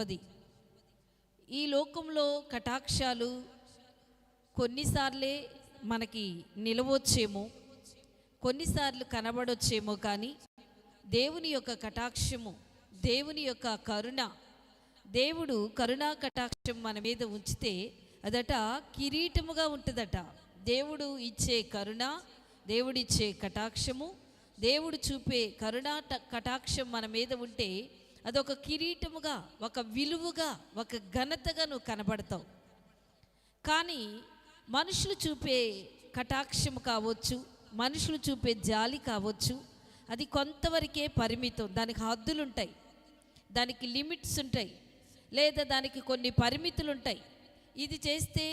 గొప్పది. ఈ లోకంలో కటాక్షాలు కొన్నిసార్లే మనకి నిలవచ్చేమో కొన్నిసార్లు కనబడొచ్చేమో కానీ దేవుని యొక్క కటాక్షము దేవుని యొక్క కరుణ దేవుడు కరుణా కటాక్షం మన మీద ఉంచితే అదట కిరీటముగా ఉంటుందట. దేవుడు ఇచ్చే కరుణ దేవుడిచ్చే కటాక్షము దేవుడు చూపే కరుణా కటాక్షం మన మీద ఉంటే అదొక కిరీటముగా ఒక విలువగా ఒక ఘనతగా నువ్వు కనబడతావు. కానీ మనుషులు చూపే కటాక్షం కావచ్చు మనుషులు చూపే జాలి కావచ్చు అది కొంతవరకే పరిమితం. దానికి హద్దులు ఉంటాయి దానికి లిమిట్స్ ఉంటాయి లేదా దానికి కొన్ని పరిమితులు ఉంటాయి ఇది చేస్తే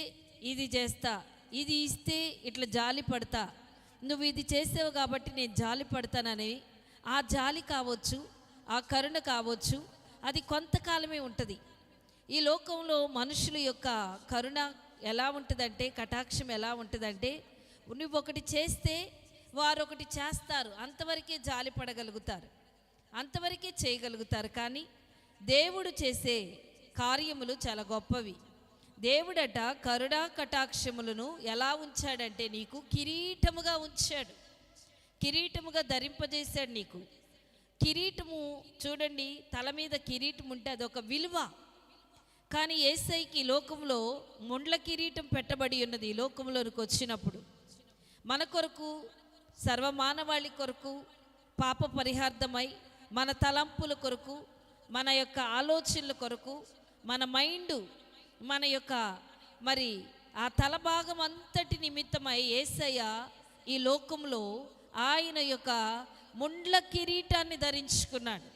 ఇది చేస్తా ఇది ఇస్తే ఇట్లా జాలి పడతా. నువ్వు ఇది చేసావు కాబట్టి నేను జాలి పడతానని ఆ జాలి కావచ్చు ఆ కరుణ కావచ్చు. అది కొంతకాలమే ఉంటుంది. ఈ లోకంలో మనుషుల యొక్క కరుణ ఎలా ఉంటుందంటే కటాక్షం ఎలా ఉంటుందంటే నువ్వు ఒకటి చేస్తే వారు ఒకటి చేస్తారు. అంతవరకే జాలి పడగలుగుతారు. అంతవరకే చేయగలుగుతారు. కానీ దేవుడు చేసే కార్యములు చాలా గొప్పవి. దేవుడట కరుణా కటాక్షములను ఎలా ఉంచాడంటే నీకు కిరీటముగా ఉంచాడు. కిరీటముగా ధరింపజేశాడు నీకు. కిరీటము చూడండి తల మీద కిరీటం ఉంటే అదొక విలువ. కానీ ఏసైకి ఈ లోకంలో ముండ్ల కిరీటం పెట్టబడి ఉన్నది ఈ లోకంలోనికి వచ్చినప్పుడు. మన కొరకు సర్వమానవాళి కొరకు పాప పరిహార్థమై మన తలంపుల కొరకు మన యొక్క ఆలోచనల కొరకు మన మైండ్ మన యొక్క మరి ఆ తలభాగం అంతటి నిమిత్తమై ఏసయ్య ఈ లోకంలో ఆయన యొక్క ముండ్ల కిరీటాన్ని ధరించుకున్నాడు.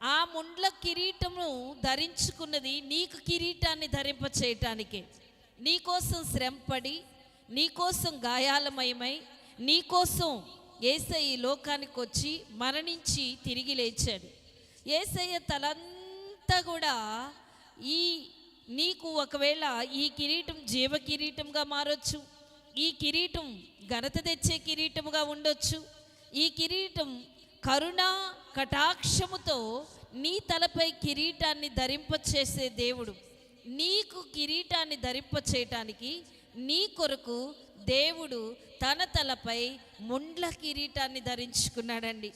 ఆ ముండ్ల కిరీటము ధరించుకున్నది నీకు కిరీటాన్ని ధరింప చేయటానికే నీకోసం శ్రమపడి నీకోసం గాయాలమయమై నీకోసం ఏసై ఈ లోకానికి వచ్చి మరణించి తిరిగి లేచాడు. ఏసయ్య తలంతా కూడా ఈ నీకు ఒకవేళ ఈ కిరీటం జీవ కిరీటంగా మారొచ్చు ఈ కిరీటం ఘనత తెచ్చే కిరీటముగా ఉండొచ్చు ఈ కిరీటం కరుణా కటాక్షముతో నీ తలపై కిరీటాన్ని ధరింపచేసే దేవుడు. నీకు కిరీటాన్ని ధరింపచేయటానికి నీ కొరకు దేవుడు తన తలపై ముండ్ల కిరీటాన్ని ధరించుకున్నాడండి.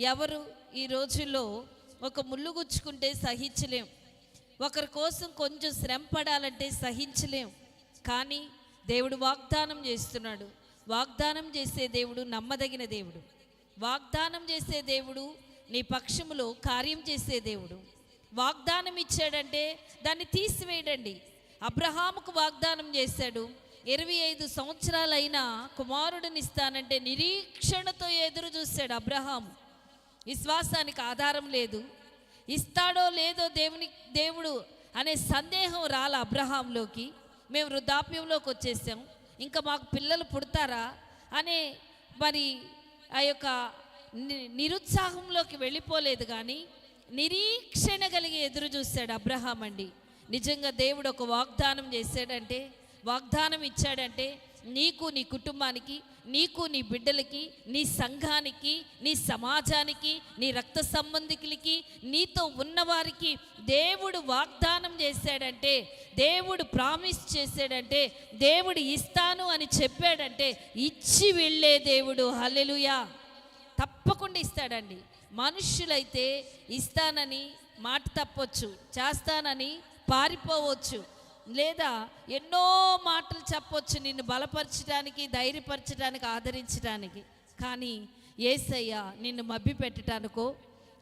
ఎవరు ఈ రోజుల్లో ఒక ముళ్ళు గుచ్చుకుంటే సహించలేం. ఒకరి కోసం కొంచెం శ్రమ పడాలంటే సహించలేం. కానీ దేవుడు వాగ్దానం చేస్తున్నాడు. వాగ్దానం చేసే దేవుడు నమ్మదగిన దేవుడు. వాగ్దానం చేసే దేవుడు నీ పక్షములో కార్యం చేసే దేవుడు. వాగ్దానం ఇచ్చాడంటే దాన్ని తీసివేయడండి. అబ్రహాముకు వాగ్దానం చేశాడు. ఇరవై ఐదు సంవత్సరాలైనా కుమారుడిని ఇస్తానంటే నిరీక్షణతో ఎదురు చూశాడు అబ్రహాము. విశ్వాసానికి ఆధారం లేదు. ఇస్తాడో లేదో దేవుని దేవుడు అనే సందేహం రాల అబ్రహాంలోకి మేము వృద్ధాప్యంలోకి వచ్చేసాం. ఇంకా మాకు పిల్లలు పుడతారా? అనే మరి ఆ యొక్క నిరుత్సాహంలోకి వెళ్ళిపోలేదు కానీ నిరీక్షణ కలిగి ఎదురు చూశాడు అబ్రహాం అండి. నిజంగా దేవుడు ఒక వాగ్దానం చేశాడంటే వాగ్దానం ఇచ్చాడంటే నీకు నీ కుటుంబానికి నీకు నీ బిడ్డలకి నీ సంఘానికి నీ సమాజానికి నీ రక్త సంబంధికులకి నీతో ఉన్నవారికి దేవుడు వాగ్దానం చేశాడంటే దేవుడు ప్రామిస్ చేశాడంటే దేవుడు ఇస్తాను అని చెప్పాడంటే ఇచ్చి వెళ్ళే దేవుడు. హల్లెలుయా. తప్పకుండా ఇస్తాడండి. మనుష్యులైతే ఇస్తానని మాట తప్పొచ్చు చేస్తానని పారిపోవచ్చు. లేదా ఎన్నో మాటలు చెప్పొచ్చు నిన్ను బలపరచడానికి ధైర్యపరచడానికి ఆదరించడానికి. కానీ ఏసయ్య నిన్ను మభ్య పెట్టడానికో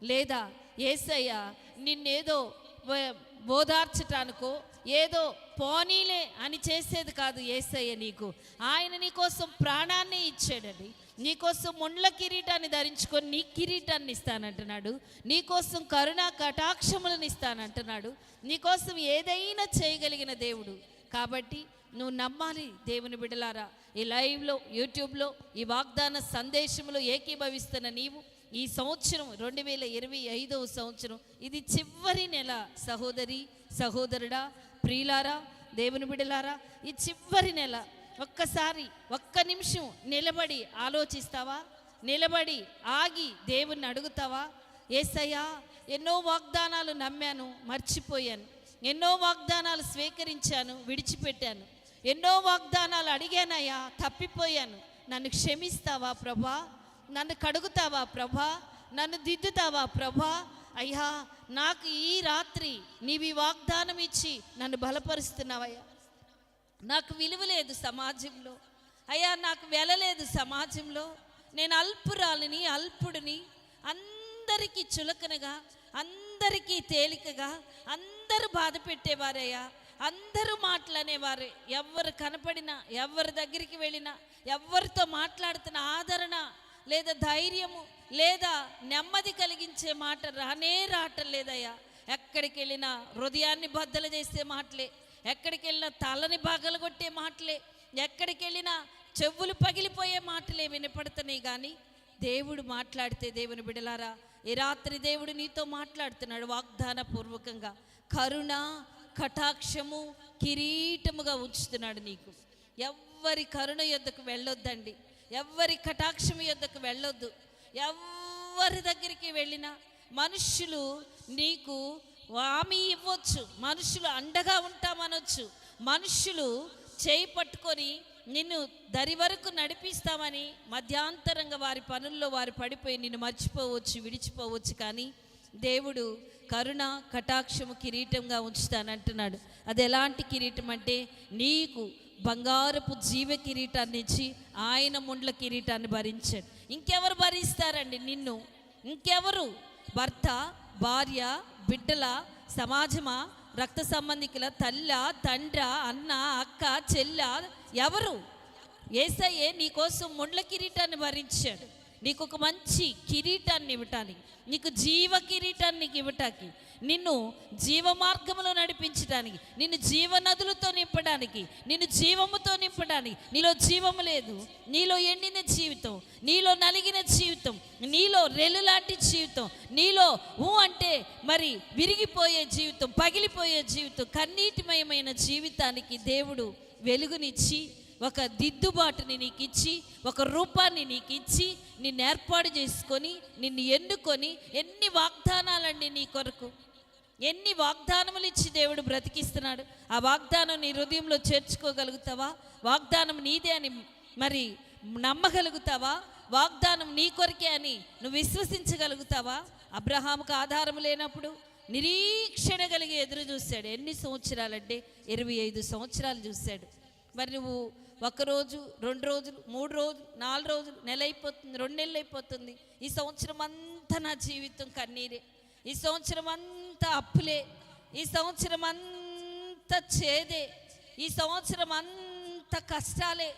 లేదా ఏసయ్య నిన్నేదో వ- ఓదార్చటానికో ఏదో పోనీలే అని చేసేది కాదు ఏసయ్య నీకు. ఆయన నీకోసం ప్రాణాన్ని ఇచ్చాడండి. నీకోసం ముండ్ల కిరీటాన్ని ధరించుకొని నీ కిరీటాన్ని ఇస్తానంటున్నాడు. నీకోసం కరుణా కటాక్షములను ఇస్తానంటున్నాడు. నీకోసం ఏదైనా చేయగలిగిన దేవుడు. కాబట్టి నువ్వు నమ్మాలి దేవుని బిడలారా ఈ లైవ్లో యూట్యూబ్లో ఈ వాగ్దాన సందేశంలో ఏకీభవిస్తున్న నీవు ఈ సంవత్సరం రెండు వేల ఇరవై ఐదవ సంవత్సరం. ఇది చివరి నెల సహోదరి సహోదరుడా ప్రియులారా దేవుని బిడలారా ఈ చివరి నెల ఒక్కసారి ఒక్క నిమిషం నిలబడి ఆలోచిస్తావా? నిలబడి ఆగి దేవుణ్ణి అడుగుతావా? ఏసయ్యా ఎన్నో వాగ్దానాలు నమ్మాను మర్చిపోయాను. ఎన్నో వాగ్దానాలు స్వీకరించాను విడిచిపెట్టాను. ఎన్నో వాగ్దానాలు అడిగానయ్యా తప్పిపోయాను. నన్ను క్షమిస్తావా ప్రభా? నన్ను కడుగుతావా ప్రభా? నన్ను దిద్దుతావా ప్రభా? అయ్యా నాకు ఈ రాత్రి నీవి వాగ్దానం ఇచ్చి నన్ను బలపరుస్తున్నావయ్యా. నాకు విలువ లేదు సమాజంలో. అయ్యా నాకు వెలలేదు సమాజంలో. నేను అల్పురాలిని అల్పుడిని అందరికీ చులకనగా అందరికీ తేలికగా అందరూ బాధ పెట్టేవారయ్యా. అందరూ మాట్లాడేవారు. ఎవరు కనపడినా ఎవరి దగ్గరికి వెళ్ళినా ఎవరితో మాట్లాడుతున్న ఆదరణ లేదా ధైర్యము లేదా నెమ్మది కలిగించే మాట రానే రావటం లేదయ్యా. ఎక్కడికి వెళ్ళినా హృదయాన్ని బద్దలు చేసే మాటలే. ఎక్కడికి వెళ్ళినా తలని బాగలు కొట్టే మాటలే ఎక్కడికి వెళ్ళినా చెవులు పగిలిపోయే మాటలే వినపడుతున్నాయి కానీ దేవుడు మాట్లాడితే దేవుని బిడలారా ఈ రాత్రి దేవుడు నీతో మాట్లాడుతున్నాడు వాగ్దాన పూర్వకంగా కరుణ కటాక్షము కిరీటముగా ఉంచుతున్నాడు నీకు. ఎవ్వరి కరుణ యొద్దకు వెళ్ళొద్దండి. ఎవ్వరి కటాక్షం యొద్దకు వెళ్ళొద్దు. ఎవ్వరి దగ్గరికి వెళ్ళినా మనుష్యులు నీకు హామీ ఇవ్వచ్చు. మనుషులు అండగా ఉంటామనొచ్చు. మనుషులు చేయి పట్టుకొని నిన్ను దరి వరకు నడిపిస్తామని మధ్యాంతరంగా వారి పనుల్లో వారు పడిపోయి నిన్ను మర్చిపోవచ్చు విడిచిపోవచ్చు కానీ దేవుడు కరుణ కటాక్షము కిరీటంగా ఉంచుతానంటున్నాడు. అది ఎలాంటి కిరీటం అంటే నీకు బంగారపు జీవ కిరీటాన్ని ఇచ్చి ఆయన ముండ్ల కిరీటాన్ని భరించాడు. ఇంకెవరు భరిస్తారండి నిన్ను? ఇంకెవరు? భర్త భార్య బిడ్డల సమాజమా రక్త సంబంధికుల తల్ల తండ్ర అన్న అక్క చెల్ల ఎవరు? ఏసయ్యే నీకోసం ముండ్ల కిరీటాన్ని భరించాడు. నీకు ఒక మంచి కిరీటాన్ని ఇవ్వటానికి నీకు జీవ కిరీటాన్ని ఇవ్వటానికి నిన్ను జీవ మార్గంలో నడిపించడానికి నిన్ను జీవ నదులతో నింపడానికి నిన్ను జీవముతో నింపడానికి నీలో జీవము లేదు నీలో ఎండిన జీవితం నీలో నలిగిన జీవితం నీలో రెల్లు లాంటి జీవితం నీలో ఊ అంటే మరి విరిగిపోయే జీవితం పగిలిపోయే జీవితం కన్నీటిమయమైన జీవితానికి దేవుడు వెలుగునిచ్చి ఒక దిద్దుబాటుని నీకు ఇచ్చి ఒక రూపాన్ని నీకు ఇచ్చి నిన్ను ఏర్పాటు చేసుకొని నిన్ను ఎన్నుకొని ఎన్ని వాగ్దానాలండి నీ కొరకు? ఎన్ని వాగ్దానములు ఇచ్చి దేవుడు బ్రతికిస్తున్నాడు? ఆ వాగ్దానం నీ హృదయంలో చేర్చుకోగలుగుతావా? వాగ్దానం నీదే అని మరి నమ్మగలుగుతావా? వాగ్దానం నీ కొరకే అని నువ్వు విశ్వసించగలుగుతావా? అబ్రహాముకు ఆధారం లేనప్పుడు నిరీక్షణ కలిగి ఎదురు చూశాడు. ఎన్ని సంవత్సరాలంటే? ఇరవై ఐదు సంవత్సరాలు చూశాడు. మరి నువ్వు ఒకరోజు రెండు రోజులు మూడు రోజులు నాలుగు రోజులు నెల అయిపోతుంది రెండు నెలలు అయిపోతుంది. ఈ సంవత్సరం అంతా నా జీవితం కన్నీరే. ఈ సంవత్సరం అంతా అప్పులే. ఈ సంవత్సరం అంతా చేదే. ఈ సంవత్సరం అంతా కష్టాలే.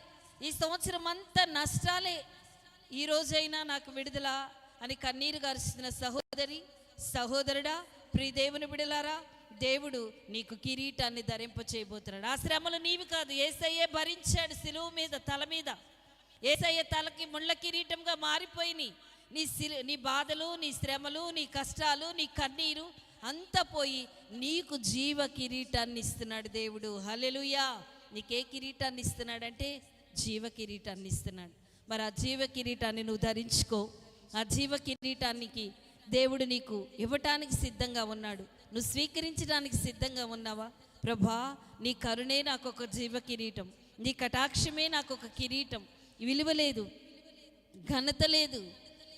ఈ సంవత్సరం అంతా నష్టాలే. ఈ రోజైనా నాకు విడుదల అని కన్నీరు గారుస్తున్న సహోదరి సహోదరుడా ప్రీదేవుని బిడలారా దేవుడు నీకు కిరీటాన్ని ధరింప చేయబోతున్నాడు ఆ శ్రమలు నీవి కాదు. ఏసయ్యే భరించాడు సిలువు మీద తల మీద. ఏసయ్య తలకి ముళ్ళ కిరీటంగా మారిపోయినాయి. నీ సిలు నీ బాధలు నీ శ్రమలు నీ కష్టాలు నీ కన్నీరు అంతా పోయి నీకు జీవ కిరీటాన్ని ఇస్తున్నాడు దేవుడు. హలెలుయా నీకే కిరీటాన్ని ఇస్తున్నాడంటే జీవ కిరీటాన్ని ఇస్తున్నాడు. మరి ఆ జీవ కిరీటాన్ని నువ్వు ధరించుకో. ఆ జీవ కిరీటానికి దేవుడు నీకు ఇవ్వటానికి సిద్ధంగా ఉన్నాడు. నువ్వు స్వీకరించడానికి సిద్ధంగా ఉన్నావా? ప్రభా నీ కరుణే నాకు ఒక జీవ కిరీటం. నీ కటాక్షమే నాకు ఒక కిరీటం. విలువ లేదు ఘనత లేదు.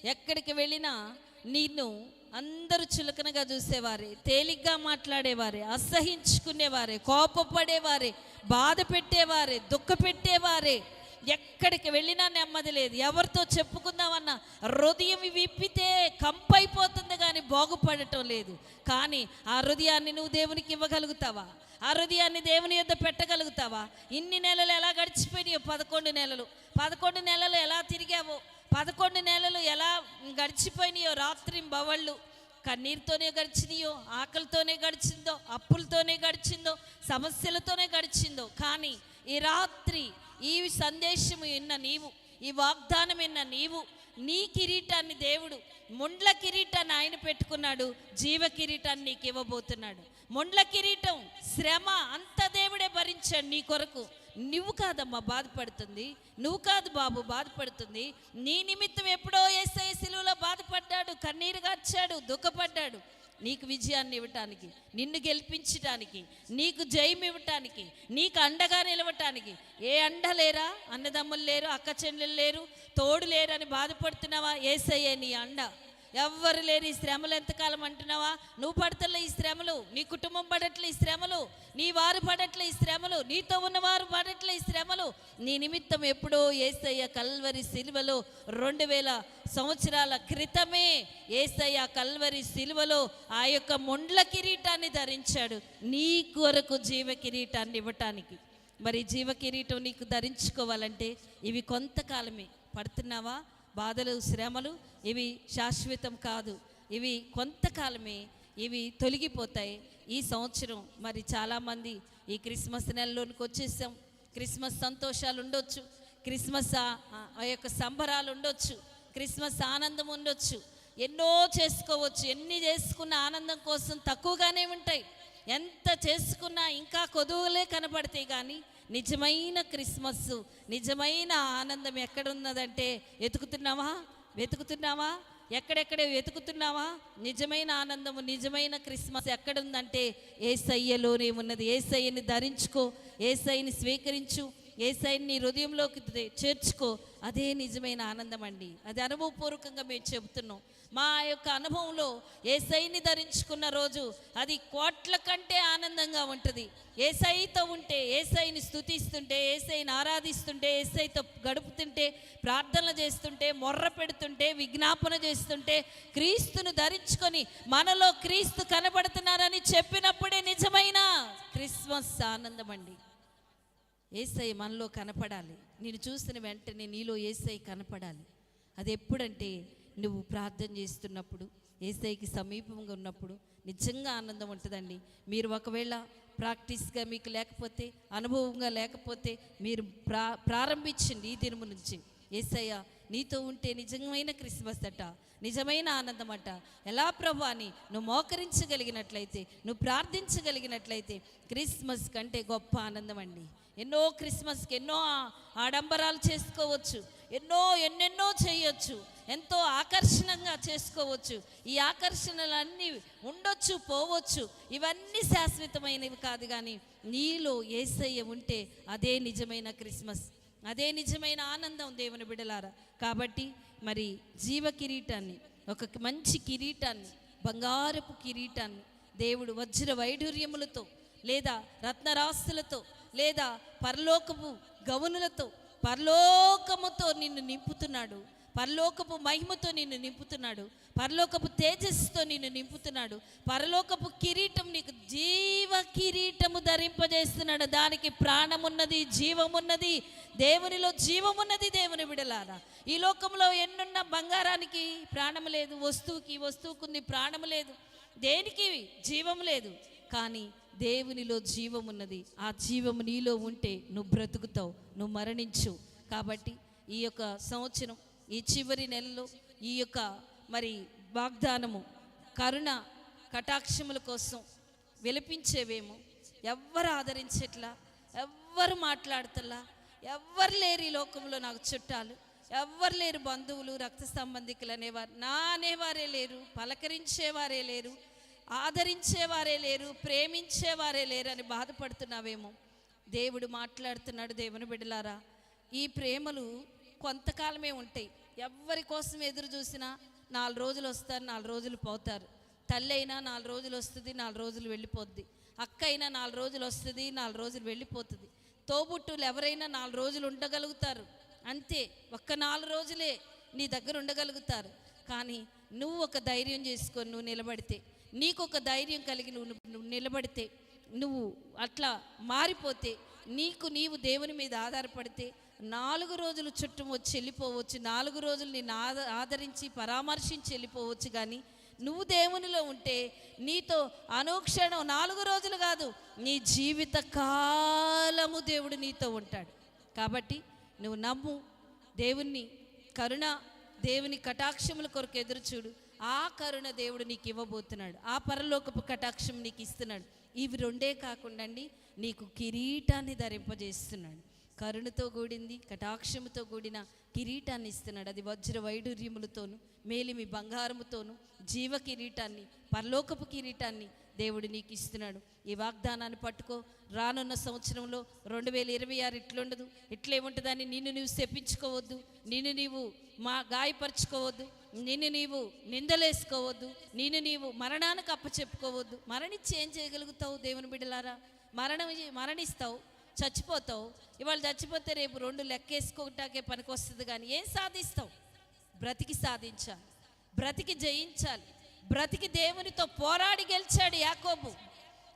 ఎక్కడికి వెళ్ళినా నిన్ను అందరూ చులకనగా చూసేవారే తేలిగ్గా మాట్లాడేవారే అసహించుకునేవారే కోపపడేవారే బాధ పెట్టేవారే దుఃఖ పెట్టేవారే ఎక్కడికి వెళ్ళినా నెమ్మది లేదు. ఎవరితో చెప్పుకుందామన్నా హృదయం విప్పితే కంపైపోతుంది కానీ బాగుపడటం లేదు. కానీ ఆ హృదయాన్ని నువ్వు దేవునికి ఇవ్వగలుగుతావా? ఆ హృదయాన్ని దేవుని యొద్ద పెట్టగలుగుతావా? ఇన్ని నెలలు ఎలా గడిచిపోయినాయో? పదకొండు నెలలు. పదకొండు నెలలు ఎలా తిరిగావో? పదకొండు నెలలు ఎలా గడిచిపోయినాయో? రాత్రి బవళ్ళు కన్నీరుతోనే గడిచినాయో? ఆకలితోనే గడిచిందో? అప్పులతోనే గడిచిందో? సమస్యలతోనే గడిచిందో? కానీ ఈ రాత్రి ఈ సందేశము విన్న నీవు ఈ వాగ్దానం విన్న నీవు నీ కిరీటాన్ని దేవుడు ముండ్ల కిరీటాన్ని ఆయన పెట్టుకున్నాడు జీవ కిరీటాన్ని నీకు ఇవ్వబోతున్నాడు. ముండ్ల కిరీటం శ్రమ అంత దేవుడే భరించాడు నీ కొరకు. నువ్వు కాదమ్మా బాధపడుతుంది నువ్వు కాదు బాబు బాధపడుతుంది. నీ నిమిత్తం ఎప్పుడో ఏసై సిలువలో బాధపడ్డాడు కన్నీరు గార్చాడు దుఃఖపడ్డాడు. నీకు విజయాన్ని ఇవ్వటానికి నిన్ను గెలిపించటానికి నీకు జయం ఇవ్వటానికి నీకు అండగా నిలవటానికి ఏ అండ లేరా? అన్నదమ్ములు లేరు అక్క చెల్లెలు లేరు తోడు లేరని బాధపడుతున్నావా? ఏసయ్యే నీ అండ. ఎవ్వరు లేని ఈ శ్రమలు ఎంతకాలం అంటున్నావా? నువ్వు పడతలే ఈ శ్రమలు నీ కుటుంబం పడట్లే ఈ శ్రమలు నీ వారు పడట్లే ఈ శ్రమలు నీతో ఉన్నవారు పడట్లే ఈ శ్రమలు. నీ నిమిత్తం ఎప్పుడో ఏసయ్య కల్వరి సిలువలో రెండు వేల సంవత్సరాల క్రితమే ఏసయ్య కల్వరి సిలువలో ఆ యొక్క ముండ్ల కిరీటాన్ని ధరించాడు. నీ కొరకు జీవ కిరీటాన్ని ఇవ్వటానికి. మరి జీవ కిరీటం నీకు ధరించుకోవాలంటే ఇవి కొంతకాలమే. పడుతున్నావా? బాధలు శ్రమలు ఇవి శాశ్వతం కాదు. ఇవి కొంతకాలమే ఇవి తొలగిపోతాయి. ఈ సంవత్సరం మరి చాలామంది ఈ క్రిస్మస్ నెలలోనికి వచ్చేసాం. క్రిస్మస్ సంతోషాలు ఉండొచ్చు. క్రిస్మస్ ఆ- యొక్క సంబరాలు ఉండొచ్చు. క్రిస్మస్ ఆనందం ఉండొచ్చు. ఎన్నో చేసుకోవచ్చు. ఎన్ని చేసుకున్న ఆనందం కోసం తక్కువగానే ఉంటాయి. ఎంత చేసుకున్నా ఇంకా కొదువులే కనపడతాయి కానీ నిజమైన క్రిస్మస్ నిజమైన ఆనందం ఎక్కడున్నదంటే వెతుకుతున్నావా? వెతుకుతున్నావా? ఎక్కడెక్కడ వెతుకుతున్నావా? నిజమైన ఆనందము నిజమైన క్రిస్మస్ ఎక్కడుందంటే ఏసయ్యలోనే ఉన్నది. ఏసయ్యని ధరించుకో ఏసయ్యని స్వీకరించు. ఏసైని నీ హృదయంలోకి చేర్చుకో. అదే నిజమైన ఆనందం అండి. అది అనుభవపూర్వకంగా మేము చెబుతున్నాం. మా యొక్క అనుభవంలో ఏసైని ధరించుకున్న రోజు అది కోట్ల కంటే ఆనందంగా ఉంటుంది. ఏసైతో ఉంటే ఏసైని స్థుతిస్తుంటే ఏసైని ఆరాధిస్తుంటే ఏసైతో గడుపుతుంటే ప్రార్థనలు చేస్తుంటే మొర్ర పెడుతుంటే విజ్ఞాపన చేస్తుంటే క్రీస్తును ధరించుకొని మనలో క్రీస్తు కనబడుతున్నారని చెప్పినప్పుడే నిజమైన క్రిస్మస్ ఆనందం అండి. ఏసై మనలో కనపడాలి. నేను చూసిన వెంటనే నీలో ఏసై కనపడాలి. అది ఎప్పుడంటే నువ్వు ప్రార్థన చేస్తున్నప్పుడు ఏసైకి సమీపంగా ఉన్నప్పుడు నిజంగా ఆనందం ఉంటుందండి. మీరు ఒకవేళ ప్రాక్టీస్గా మీకు లేకపోతే అనుభవంగా లేకపోతే మీరు ప్రా ప్రారంభించండి ఈ దినము నుంచి ఏసయ్య నీతో ఉంటే నిజమైన క్రిస్మస్ అట నిజమైన ఆనందం అట. ఎలా ప్రభు అని నువ్వు మోకరించగలిగినట్లయితే నువ్వు ప్రార్థించగలిగినట్లయితే క్రిస్మస్ కంటే గొప్ప ఆనందం అండి. ఎన్నో క్రిస్మస్కి ఎన్నో ఆడంబరాలు చేసుకోవచ్చు ఎన్నో ఎన్నెన్నో చేయొచ్చు ఎంతో ఆకర్షణంగా చేసుకోవచ్చు. ఈ ఆకర్షణలన్నీ ఉండొచ్చు పోవచ్చు ఇవన్నీ శాశ్వతమైనవి కాదు కానీ నీలో ఏసయ్య ఉంటే అదే నిజమైన క్రిస్మస్ అదే నిజమైన ఆనందం దేవుని బిడలారా. కాబట్టి మరి జీవ కిరీటాన్ని ఒక మంచి కిరీటాన్ని బంగారపు కిరీటాన్ని దేవుడు వజ్ర వైఢూర్యములతో లేదా రత్నరాస్తులతో లేదా పరలోకపు గవునులతో పరలోకముతో నిన్ను నింపుతున్నాడు. పరలోకపు మహిమతో నిన్ను నింపుతున్నాడు. పరలోకపు తేజస్సుతో నిన్ను నింపుతున్నాడు. పరలోకపు కిరీటం నీకు జీవ కిరీటము ధరింపజేస్తున్నాడు. దానికి ప్రాణమున్నది జీవమున్నది దేవునిలో జీవమున్నది దేవుని విడలారా ఈ లోకంలో ఎన్నున్న బంగారానికి ప్రాణము లేదు వస్తువుకి వస్తువుకుంది ప్రాణము లేదు. దేనికి? జీవం లేదు. కానీ దేవునిలో జీవమున్నది ఆ జీవము నీలో ఉంటే నువ్వు బ్రతుకుతావు నువ్వు మరణించు. కాబట్టి ఈ యొక్క సంవత్సరం ఈ చివరి నెలలో ఈ యొక్క మరి వాగ్దానము కరుణ కటాక్షముల కోసం విలపించేవేమో. ఎవ్వరు ఆదరించట్లా ఎవ్వరు మాట్లాడతలా ఎవ్వరు లేరు ఈ లోకంలో నాకు చుట్టాలు ఎవ్వరు లేరు బంధువులు రక్త సంబంధికులు అనేవారు నా అనేవారే లేరు పలకరించేవారే లేరు. ఆదరించేవారే లేరు ప్రేమించేవారే లేరు అని బాధపడుతున్నావేమో. దేవుడు మాట్లాడుతున్నాడు దేవుని బిడలారా ఈ ప్రేమలు కొంతకాలమే ఉంటాయి. ఎవరి కోసం ఎదురు చూసినా నాలుగు రోజులు వస్తారు నాలుగు రోజులు పోతారు. తల్లి అయినా నాలుగు రోజులు వస్తుంది నాలుగు రోజులు వెళ్ళిపోద్ది. అక్క అయినా నాలుగు రోజులు వస్తుంది నాలుగు రోజులు వెళ్ళిపోతుంది. తోబుట్టులు ఎవరైనా నాలుగు రోజులు ఉండగలుగుతారు. అంతే ఒక్క నాలుగు రోజులే నీ దగ్గర ఉండగలుగుతారు. కానీ నువ్వు ఒక ధైర్యం చేసుకొని నువ్వు నిలబడితే. నీకు ఒక ధైర్యం కలిగి నువ్వు నిలబడితే నువ్వు అట్లా మారిపోతే నీకు నీవు దేవుని మీద ఆధారపడితే నాలుగు రోజులు చుట్టం వచ్చి వెళ్ళిపోవచ్చు నాలుగు రోజులు నిన్ను ఆద ఆదరించి పరామర్శించి వెళ్ళిపోవచ్చు కానీ నువ్వు దేవునిలో ఉంటే నీతో అనుక్షణం నాలుగు రోజులు కాదు నీ జీవిత కాలము దేవుడు నీతో ఉంటాడు. కాబట్టి నువ్వు నమ్ము దేవుణ్ణి కరుణ దేవుని కటాక్షముల కొరకు ఎదురు చూడు ఆ కరుణ దేవుడు నీకు ఇవ్వబోతున్నాడు. ఆ పరలోకపు కటాక్షం నీకు ఇస్తున్నాడు. ఇవి రెండే కాకుండా అండి నీకు కిరీటాన్ని ధరింపజేస్తున్నాడు. కరుణతో కూడింది కటాక్షముతో కూడిన కిరీటాన్ని ఇస్తున్నాడు. అది వజ్ర వైడూర్యములతోనూ మేలిమి బంగారముతోను జీవ కిరీటాన్ని పరలోకపు కిరీటాన్ని దేవుడు నీకు ఇస్తున్నాడు. ఈ వాగ్దానాన్ని పట్టుకో. రానున్న సంవత్సరంలో రెండు వేల ఇరవై ఆరు ఇట్లుండదు. ఇట్లేముంటుందని నిన్ను నీవు శపించుకోవద్దు. నిన్ను నీవు మా గాయపరచుకోవద్దు. నిన్ను నీవు నిందలేసుకోవద్దు నిన్ను నీవు మరణానికి అప్పచెప్పుకోవద్దు. మరణించి ఏం చేయగలుగుతావు దేవుని బిడ్డలారా? మరణం మరణిస్తావు చచ్చిపోతావు. ఇవాళ చచ్చిపోతే రేపు రెండు లెక్కేసుకోవటాకే పనికొస్తుంది కానీ ఏం సాధిస్తావు? బ్రతికి సాధించాలి బ్రతికి జయించాలి బ్రతికి దేవునితో పోరాడి గెలిచాడు యాకోబు.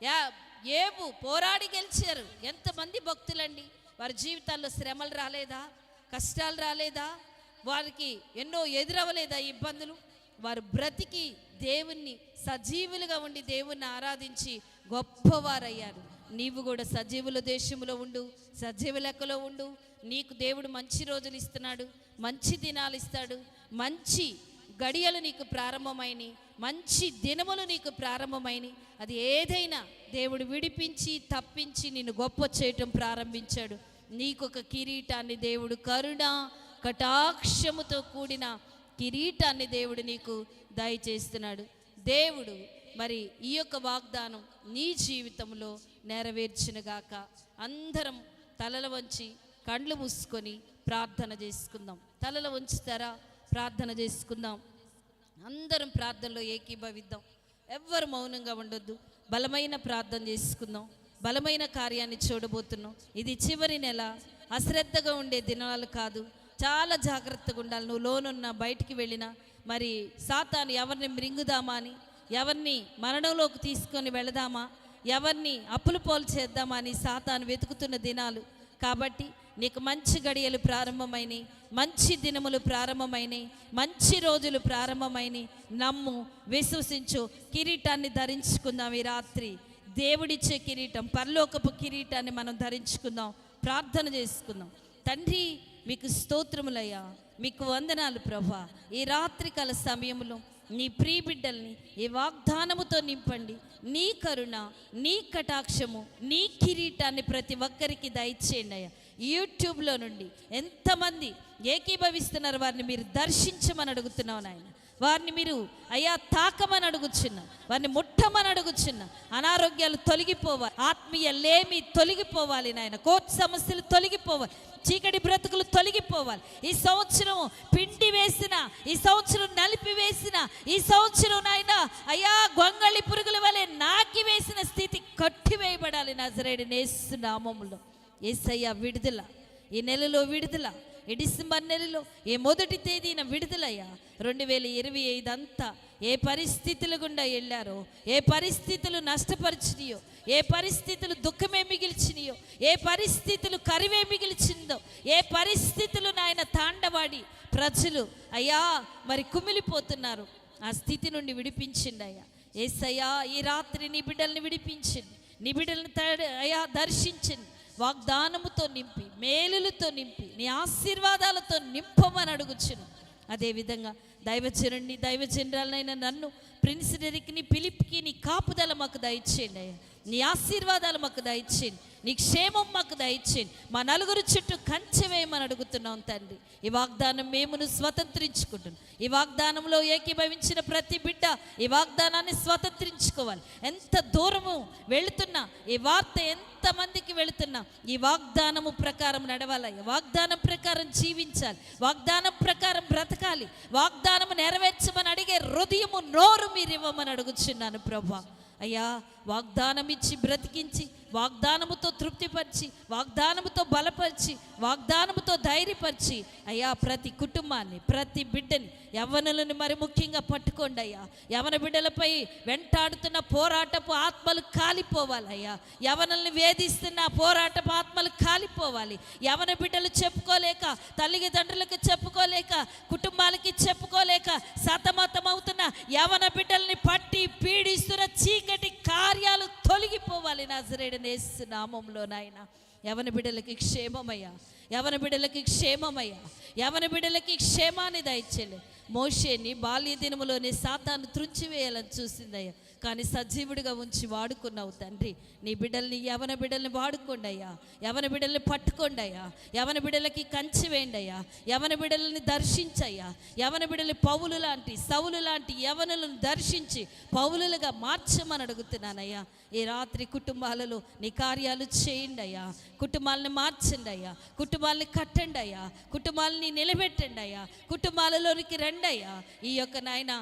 యా ఏబు పోరాడి గెలిచారు. ఎంతమంది భక్తులండి? వారి జీవితాల్లో శ్రమలు రాలేదా? కష్టాలు రాలేదా? వారికి ఎన్నో ఎదురవ్వలేదా ఇబ్బందులు? వారు బ్రతికి దేవుణ్ణి సజీవులుగా ఉండి దేవుణ్ణి ఆరాధించి గొప్పవారయ్యారు. నీవు కూడా సజీవుల దేశంలో ఉండు సజీవ లెక్కలో ఉండు. నీకు దేవుడు మంచి రోజులు ఇస్తున్నాడు మంచి దినాలు ఇస్తాడు మంచి గడియలు నీకు ప్రారంభమైనవి మంచి దినములు నీకు ప్రారంభమైనవి అది ఏదైనా దేవుడు విడిపించి తప్పించి నిన్ను గొప్ప చేయటం ప్రారంభించాడు. నీకొక కిరీటాన్ని దేవుడు కరుణ కటాక్షముతో కూడిన కిరీటాన్ని దేవుడు నీకు దయచేస్తున్నాడు. దేవుడు మరి ఈ యొక్క వాగ్దానం నీ జీవితంలో నెరవేర్చినగాక. అందరం తలల వంచి కండ్లు మూసుకొని ప్రార్థన చేసుకుందాం. తలల వంచుతారా? ప్రార్థన చేసుకుందాం. అందరం ప్రార్థనలో ఏకీభవిద్దాం. ఎవ్వరు మౌనంగా ఉండొద్దు. బలమైన ప్రార్థన చేసుకుందాం. బలమైన కార్యాన్ని చూడబోతున్నాం. ఇది చివరి నెల. అశ్రద్ధగా ఉండే దినాలు కాదు. చాలా జాగ్రత్తగా ఉండాలి. నువ్వు లోనున్న బయటికి వెళ్ళినా మరి సాతాను ఎవరిని మృంగుదామా అని ఎవరిని మరణంలోకి తీసుకొని వెళదామా ఎవరిని అప్పులు పోలు చేద్దామా అని సాతాను వెతుకుతున్న దినాలు. కాబట్టి నీకు మంచి గడియలు ప్రారంభమైనవి మంచి దినములు ప్రారంభమైనవి మంచి రోజులు ప్రారంభమైనవి నమ్ము విశ్వసించు కిరీటాన్ని ధరించుకుందాం ఈ రాత్రి. దేవుడిచ్చే కిరీటం పరలోకపు కిరీటాన్ని మనం ధరించుకుందాం ప్రార్థన చేసుకుందాం. తండ్రి మీకు స్తోత్రములయ్యా మీకు వందనాలు ప్రభా. ఈ రాత్రికాల సమయంలో నీ ప్రీబిడ్డల్ని ఈ వాగ్దానముతో నింపండి. నీ కరుణ నీ కటాక్షము నీ కిరీటాన్ని ప్రతి ఒక్కరికి దయచేయండి అయ్యా. యూట్యూబ్లో నుండి ఎంతమంది ఏకీభవిస్తున్నారు వారిని మీరు దర్శించమని అడుగుతున్నావు నాయన. వారిని మీరు అయ్యా తాకమని అడుగుచున్నా వారిని ముట్టమని అడుగుచున్నా అనారోగ్యాలు తొలగిపోవాలి ఆత్మీయ లేమి తొలగిపోవాలి నాయన కోర్టు సమస్యలు తొలగిపోవాలి చీకటి బ్రతుకులు తొలగిపోవాలి. ఈ సంవత్సరం పిండి వేసిన ఈ సంవత్సరం నలిపి వేసిన ఈ సంవత్సరం నాయన అయ్యా గొంగళి పురుగుల వలె నాకి వేసిన స్థితి కట్టివేయబడాలి నజరేడు నేసు నామములో. ఏసయ్య విడుదల. ఈ నెలలో విడుదల. డిసెంబర్ నెలలో ఏ మొదటి తేదీన విడుదలయ్యా? రెండు వేల ఇరవై ఐదు అంతా ఏ పరిస్థితుల గుండా వెళ్ళారో ఏ పరిస్థితులు నష్టపరిచినాయో? ఏ పరిస్థితులు దుఃఖమే మిగిల్చినాయో? ఏ పరిస్థితులు కరివే మిగిల్చిందో? ఏ పరిస్థితులు నాయన తాండవాడి ప్రజలు? అయ్యా మరి కుమిలిపోతున్నారు. ఆ స్థితి నుండి విడిపించింది అయ్యా ఏసయ్యా ఈ రాత్రి నీ బిడ్డల్ని విడిపించింది. నీ బిడ్డలను అయ్యా దర్శించింది. వాగ్దానముతో నింపి మేలులతో నింపి నీ ఆశీర్వాదాలతో నింపమని అడుగుచును. అదేవిధంగా దైవచరుణ్ణి దైవచంద్రాలనైనా నన్ను ప్రిన్స్ డెరిక్ని పిలిప్కి నీ కాపుదల మాకు దయచేయండి అయ్యా. నీ ఆశీర్వాదాలు మాకు దయచేయండి నీ క్షేమం మాకు దయచేయండి మా నలుగురు చుట్టూ కంచె వేయమని అడుగుతున్నాం తండ్రి. ఈ వాగ్దానం మేమును స్వతంత్రించుకుంటున్నాం. ఈ వాగ్దానంలో ఏకీభవించిన ప్రతి బిడ్డ ఈ వాగ్దానాన్ని స్వతంత్రించుకోవాలి. ఎంత దూరము వెళుతున్నా ఈ వార్త ఎంతమందికి వెళుతున్నా ఈ వాగ్దానము ప్రకారం నడవాలి వాగ్దానం ప్రకారం జీవించాలి. వాగ్దానం ప్రకారం బ్రతకాలి. వాగ్దానము నెరవేర్చమని అడిగే హృదయము నోరు మీరు ఇవ్వమని అడుగుచున్నాను ప్రభా. అయ్యా వాగ్దానం ఇచ్చి బ్రతికించి వాగ్దానముతో తృప్తిపరిచి వాగ్దానముతో బలపరిచి వాగ్దానముతో ధైర్యపరిచి అయ్యా ప్రతి కుటుంబాన్ని ప్రతి బిడ్డని యవ్వనులను మరి ముఖ్యంగా పట్టుకోండి అయ్యా. యవన బిడ్డలపై వెంటాడుతున్న పోరాటపు ఆత్మలు కాలిపోవాలి అయ్యా. యవనల్ని వేధిస్తున్న పోరాటపు ఆత్మలు కాలిపోవాలి. యవన బిడ్డలు చెప్పుకోలేక తల్లిదండ్రులకు చెప్పుకోలేక కుటుంబాలకి చెప్పుకోలేక సతమతమవుతున్న యవన బిడ్డల్ని పట్టి పీడిస్తున్న చీకటి కార్యాలు తొలగిపోవాలి నజరేడనేసు నామంలో నాయన యవన బిడ్డలకి క్షేమమయ్యా యవన బిడ్డలకి క్షేమమయ్యా యవన బిడ్డలకి క్షేమాన్ని దయచేలే మోషేని బాల్య దినములోనే సాతాను త్రుంచివేయాలని చూసిందయ్యా. కానీ సజీవుడిగా ఉంచి వాడుకున్నావు తండ్రి. నీ బిడ్డల్ని యవన బిడ్డల్ని వాడుకోండి అయ్యా యవన బిడ్డల్ని పట్టుకోండి అయ్యా యవన బిడ్డలకి కంచి వేయండి అయ్యా యవన బిడ్డలని దర్శించయ్యా. యవన బిడ్డలు పౌలు లాంటి సవులు లాంటి యవనులను దర్శించి పౌలులుగా మార్చమని అడుగుతున్నానయ్యా. ఈ రాత్రి కుటుంబాలలో నీ కార్యాలు చేయండి అయ్యా కుటుంబాలని మార్చండి అయ్యా కుటుంబాలని కట్టండి అయ్యా కుటుంబాలని నిలబెట్టండి అయ్యా కుటుంబాలలోనికి రండి. అయ్యా ఈ యొక్క నాయన